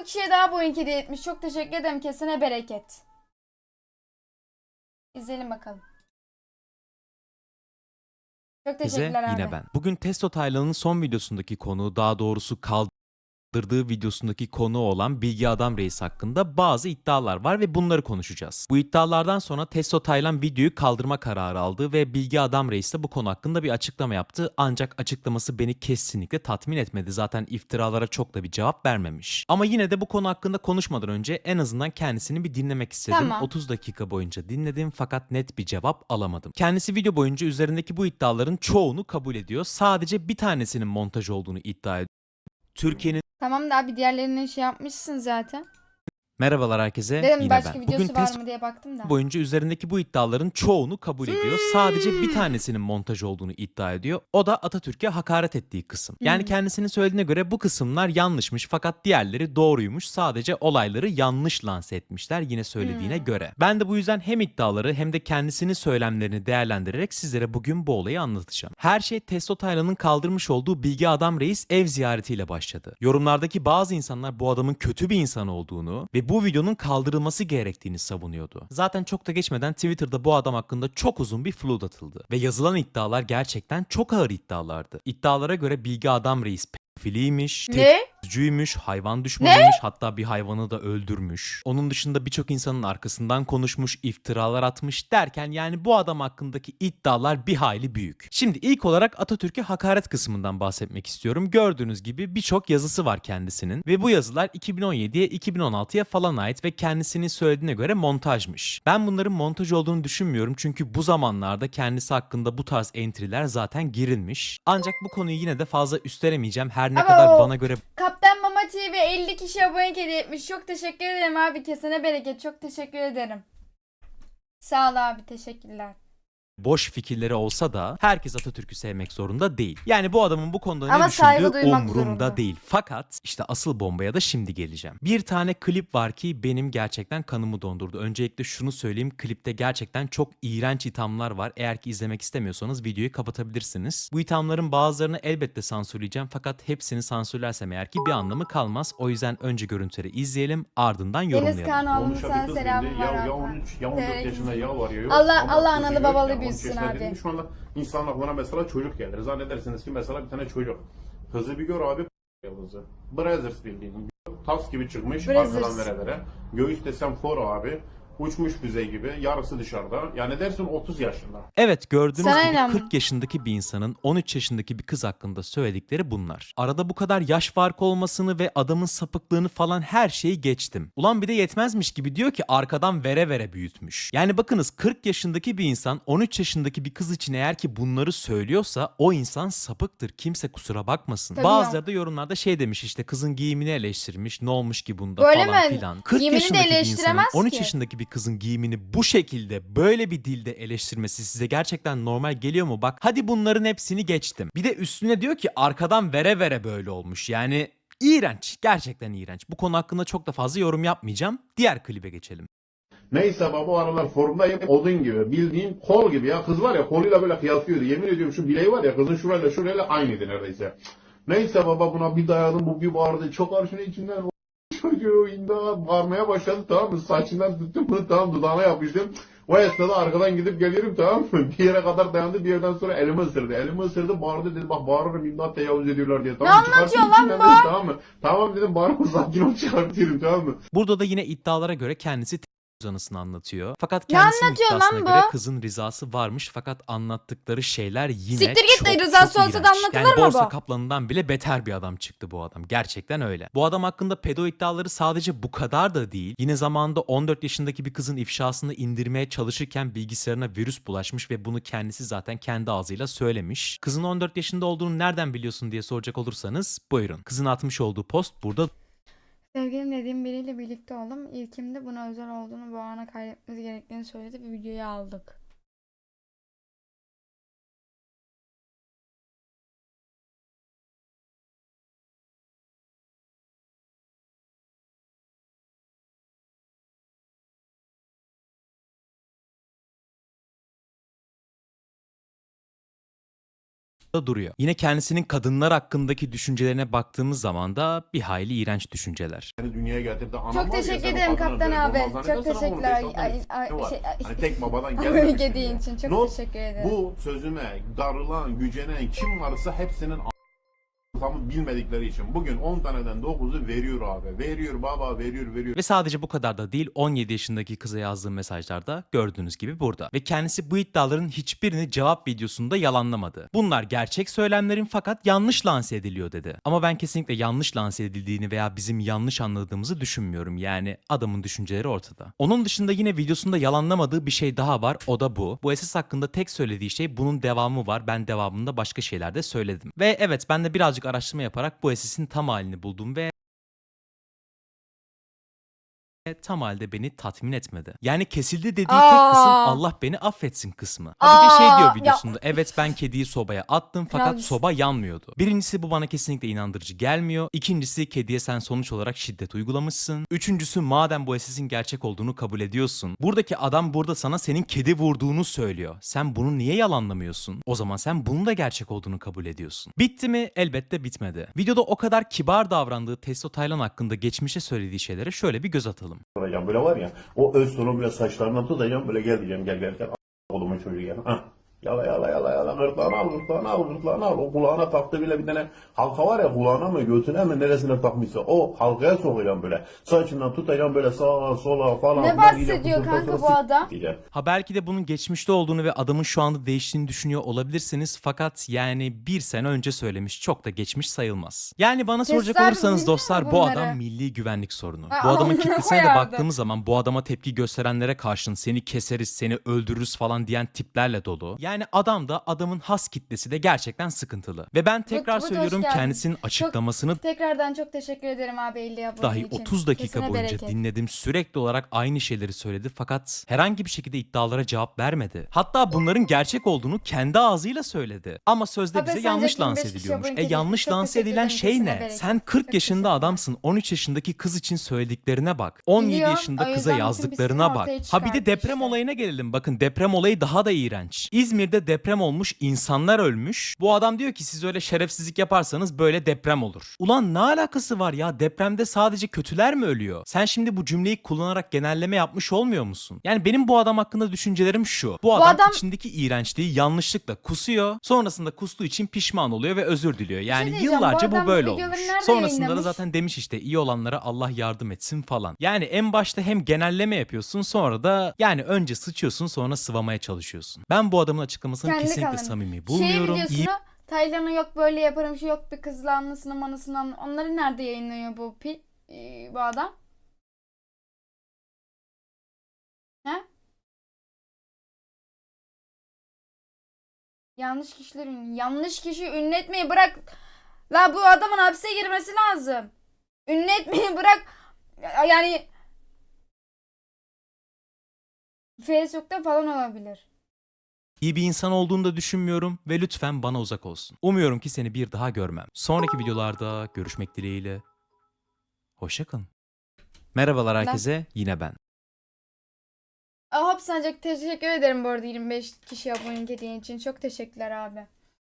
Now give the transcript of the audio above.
10 kişiye daha bu hediye etmiş. Çok teşekkür ederim. Kesine bereket. İzleyelim bakalım. Çok teşekkürler abi. yine ben. Bugün Testo Taylan'ın son videosundaki konu, daha doğrusu kaldırdığı videosundaki konu olan Bilgi Adam Reis hakkında bazı iddialar var ve bunları konuşacağız. Bu iddialardan sonra Testo Taylan videoyu kaldırma kararı aldı ve Bilgi Adam Reis de bu konu hakkında bir açıklama yaptı. Ancak açıklaması beni kesinlikle tatmin etmedi. Zaten iftiralara çok da bir cevap vermemiş. Ama yine de bu konu hakkında konuşmadan önce en azından kendisini bir dinlemek istedim. Tamam. 30 dakika boyunca dinledim fakat net bir cevap alamadım. Kendisi video boyunca üzerindeki bu iddiaların çoğunu kabul ediyor. Sadece bir tanesinin montaj olduğunu iddia ediyor. Türkiye'nin Tamam da abi diğerlerinin şey yapmışsın zaten. Merhabalar herkese. Dedim Yine başka ben. videosu Bugün var test mı diye baktım da. boyunca üzerindeki bu iddiaların çoğunu kabul ediyor. Sadece bir tanesinin montaj olduğunu iddia ediyor. O da Atatürk'e hakaret ettiği kısım. Yani Hmm. kendisinin söylediğine göre bu kısımlar yanlışmış fakat diğerleri doğruymuş. Sadece olayları yanlış lanse etmişler yine söylediğine Hmm. göre. Ben de bu yüzden hem iddiaları hem de kendisinin söylemlerini değerlendirerek sizlere bugün bu olayı anlatacağım. Her şey Testo Taylan'ın kaldırmış olduğu Bilgi Adam Reis ev ziyaretiyle başladı. Yorumlardaki bazı insanlar bu adamın kötü bir insan olduğunu ve bu videonun kaldırılması gerektiğini savunuyordu. Zaten çok da geçmeden Twitter'da bu adam hakkında çok uzun bir flood atıldı. Ve yazılan iddialar gerçekten çok ağır iddialardı. İddialara göre Bilgi Adam Reis pedofiliymiş, Ne? Tecrübüymüş, hayvan düşmanıymış, hatta bir hayvanı da öldürmüş. Onun dışında birçok insanın arkasından konuşmuş, iftiralar atmış derken yani bu adam hakkındaki iddialar bir hayli büyük. Şimdi ilk olarak Atatürk'e hakaret kısmından bahsetmek istiyorum. Gördüğünüz gibi birçok yazısı var kendisinin ve bu yazılar 2017'ye 2016'ya falan ait ve kendisinin söylediğine göre montajmış. Ben bunların montaj olduğunu düşünmüyorum çünkü bu zamanlarda kendisi hakkında bu tarz entry'ler zaten girilmiş. Ancak bu konuyu yine de fazla üstlenemeyeceğim. Her ne kadar bana göre TV 50 kişi abone hediye etmiş. Çok teşekkür ederim abi. Kesene bereket. Çok teşekkür ederim. Sağ ol abi. Teşekkürler. Boş fikirleri olsa da herkes Atatürk'ü sevmek zorunda değil. Yani bu adamın bu konuda Ama ne saygı düşündüğü duymak umurumda zorunda. değil. Fakat işte asıl bombaya da şimdi geleceğim. Bir tane klip var ki benim gerçekten kanımı dondurdu. Öncelikle şunu söyleyeyim. Klipte gerçekten çok iğrenç ithamlar var. Eğer ki izlemek istemiyorsanız videoyu kapatabilirsiniz. Bu ithamların bazılarını elbette sansürleyeceğim fakat hepsini sansürlersem eğer ki bir anlamı kalmaz. O yüzden önce görüntüleri izleyelim ardından Deniz yorumlayalım. Bir selamı bindi. var Ya, ya 13 ya 14 Evet. yaşında ya var ya yok. Allah- Allah analı babalı ki, 13 büyütsün yaşında abi. Şu anda insan aklına mesela çocuk gelir. Zannedersiniz ki mesela bir tane çocuk. Kızı bir gör abi yıldızı. Brothers bildiğin. Tas gibi çıkmış Brothers. arkadan vere vere. Göğüs desem for abi. Uçmuş füze gibi. Yarısı dışarıda. Yani dersin 30 yaşında. Evet gördüğünüz Sana gibi inan- 40 yaşındaki bir insanın 13 yaşındaki bir kız hakkında söyledikleri bunlar. Arada bu kadar yaş farkı olmasını ve adamın sapıklığını falan her şeyi geçtim. Ulan bir de yetmezmiş gibi diyor ki arkadan vere vere büyütmüş. Yani bakınız 40 yaşındaki bir insan 13 yaşındaki bir kız için eğer ki bunları söylüyorsa o insan sapıktır. Kimse kusura bakmasın. Tabii Bazıları da yorumlarda şey demiş işte kızın giyimini eleştirmiş ne olmuş ki bunda Böyle falan mi? filan. 40 Giyimini de yaşındaki bir insanın eleştiremez 13 ki. yaşındaki bir kızın giyimini bu şekilde böyle bir dilde eleştirmesi size gerçekten normal geliyor mu? Bak hadi bunların hepsini geçtim. Bir de üstüne diyor ki arkadan vere vere böyle olmuş. Yani iğrenç. Gerçekten iğrenç. Bu konu hakkında çok da fazla yorum yapmayacağım. Diğer klibe geçelim. Neyse baba o aralar formdayım. Odun gibi. Bildiğin kol gibi ya. Kız var ya koluyla böyle kıyaslıyordu. Yemin ediyorum şu bileği var ya kızın şurayla şurayla aynıydı neredeyse. Neyse baba buna bir dayadım bu bir bağırdı. Çok arşını içinden çocuğu imdat bağırmaya başladı tamam mı? Saçından tuttum bunu tamam dudağına yapıştım. O esnada arkadan gidip geliyorum tamam mı? Bir yere kadar dayandı bir yerden sonra elimi ısırdı. Elimi ısırdı bağırdı dedi bak bağırırım imdat tecavüz ediyorlar diye. Tamam, mı? anlatıyor lan bu? Tamam mı? Tamam dedim bağırma sakin ol çıkartıyorum tamam mı? Burada da yine iddialara göre kendisi anısını anlatıyor. Fakat Ne kendisinin anlatıyor lan iddiasına bu? göre kızın rızası varmış fakat anlattıkları şeyler yine Siktir git de çok, rızası çok olsa da iğrenç. anlatılır yani mı borsa bu? kaplanından bile beter bir adam çıktı bu adam. Gerçekten öyle. Bu adam hakkında pedo iddiaları sadece bu kadar da değil. Yine zamanında 14 yaşındaki bir kızın ifşasını indirmeye çalışırken bilgisayarına virüs bulaşmış ve bunu kendisi zaten kendi ağzıyla söylemiş. Kızın 14 yaşında olduğunu nereden biliyorsun diye soracak olursanız buyurun. Kızın atmış olduğu post burada Sevgilim dediğim biriyle birlikte oldum. İlkimde buna özel olduğunu bu ana kaydetmemiz gerektiğini söyledi ve videoyu aldık. Da duruyor. Yine kendisinin kadınlar hakkındaki düşüncelerine baktığımız zaman da bir hayli iğrenç düşünceler. Seni dünyaya getirdi. Anam Çok var ya, teşekkür sen ederim kaptan abi. olmazlarını Çok sana teşekkürler. Ay, ay, var? şey. Hani tek babadan gelmemiş. dediğin için çok No, teşekkür ederim. Bu sözüme darılan, gücenen kim varsa hepsinin tamı bilmedikleri için bugün 10 taneden 9'u veriyor abi. Veriyor baba, veriyor, veriyor. Ve sadece bu kadar da değil 17 yaşındaki kıza yazdığım mesajlarda gördüğünüz gibi burada. Ve kendisi bu iddiaların hiçbirini cevap videosunda yalanlamadı. Bunlar gerçek söylemlerin fakat yanlış lanse ediliyor dedi. Ama ben kesinlikle yanlış lanse edildiğini veya bizim yanlış anladığımızı düşünmüyorum. Yani adamın düşünceleri ortada. Onun dışında yine videosunda yalanlamadığı bir şey daha var o da bu. Bu esas hakkında tek söylediği şey bunun devamı var. Ben devamında başka şeyler de söyledim. Ve evet ben de birazcık araştırma yaparak bu esesin tam halini buldum ve tam halde beni tatmin etmedi. Yani kesildi dediği tek Aa. kısım Allah beni affetsin kısmı. Ha bir de şey Aa, diyor ya- videosunda. Evet ben kediyi sobaya attım fakat Biraz- soba yanmıyordu. Birincisi bu bana kesinlikle inandırıcı gelmiyor. İkincisi kediye sen sonuç olarak şiddet uygulamışsın. Üçüncüsü madem bu esesin gerçek olduğunu kabul ediyorsun. Buradaki adam burada sana senin kedi vurduğunu söylüyor. Sen bunu niye yalanlamıyorsun? O zaman sen bunun da gerçek olduğunu kabul ediyorsun. Bitti mi? Elbette bitmedi. Videoda o kadar kibar davrandığı Testo Taylan hakkında geçmişe söylediği şeylere şöyle bir göz atalım. Soracağım böyle var ya, o öz sonu bile saçlarından tutacağım böyle gel diyeceğim gel gel gel. A- çocuğu gel. Ha. Yala yala yala yala gırtlağını al gırtlağını al gırtlağını al. O kulağına taktı bile bir tane halka var ya kulağına mı götüne mi neresine takmışsa o halkaya sokacağım böyle. Saçından tutacağım böyle sağa sola falan. Ne bahsediyor kanka bu adam? diyeceğim. Ha belki de bunun geçmişte olduğunu ve adamın şu anda değiştiğini düşünüyor olabilirsiniz fakat yani bir sene önce söylemiş çok da geçmiş sayılmaz. Yani bana soracak Testler olursanız dostlar bu adam milli güvenlik sorunu. Ay, bu adamın kitlesine de baktığımız zaman bu adama tepki gösterenlere karşın seni keseriz seni öldürürüz falan diyen tiplerle dolu. Yani adam da adamın has kitlesi de gerçekten sıkıntılı. Ve ben tekrar Bulut, hoş söylüyorum geldin. kendisinin açıklamasını Tekrardan çok teşekkür ederim abi 50 abone dahi için. 30 dakika Kesene boyunca bereket. dinledim. Sürekli olarak aynı şeyleri söyledi fakat herhangi bir şekilde iddialara cevap vermedi. Hatta bunların gerçek olduğunu kendi ağzıyla söyledi. Ama sözde Abi bize sence yanlış 25 lanse kişi ediliyormuş. abone E yanlış Çok lanse teşekkür edilen ederim. şey ne? bereket. Sen 40 Çok yaşında adamsın. 13 yaşındaki kız için söylediklerine bak. 17 Biliyorum. yaşında kıza bütün yazdıklarına bak. ortaya Ha bir de çıkardı deprem işte. olayına gelelim. Bakın deprem olayı daha da iğrenç. İzmir'de deprem olmuş, insanlar ölmüş. Bu adam diyor ki siz öyle şerefsizlik yaparsanız böyle deprem olur. Ulan ne alakası var ya? Depremde sadece kötüler mi ölüyor? Sen şimdi bu cümleyi kullanarak genelleme yapmış olmuyor musun? Yani benim bu adam hakkında düşüncelerim şu. Bu adam, adam- içindeki iğrençliği yanlışlıkla kusuyor. Sonrasında kustuğu için pişman oluyor ve özür diliyor. Yani şey diyeceğim, bu yıllarca bu, adam böyle olmuş. Sonrasında da yayınlamış? zaten demiş işte iyi olanlara Allah yardım etsin falan. Yani en başta hem genelleme yapıyorsun sonra da yani önce sıçıyorsun sonra sıvamaya çalışıyorsun. Ben bu adamın açıklamasını Kendi kesinlikle kanını. samimi bulmuyorum. Şey İyi Taylan'ı yok böyle yaparım şu yok bir kızla anlasını manasını anla- Onları nerede yayınlıyor bu pil ee, bu adam? He? Yanlış kişiler ünlü. Yanlış kişi ünlü etmeyi bırak. La bu adamın hapse girmesi lazım. Ünlü etmeyi bırak. Yani Facebook'ta falan olabilir. İyi bir insan olduğunu da düşünmüyorum ve lütfen bana uzak olsun. Umuyorum ki seni bir daha görmem. Sonraki videolarda görüşmek dileğiyle. Hoşçakalın. Merhabalar herkese, yine ben. Hop Sancak teşekkür ederim bu arada 25 kişi abone hediyen için. Çok teşekkürler abi.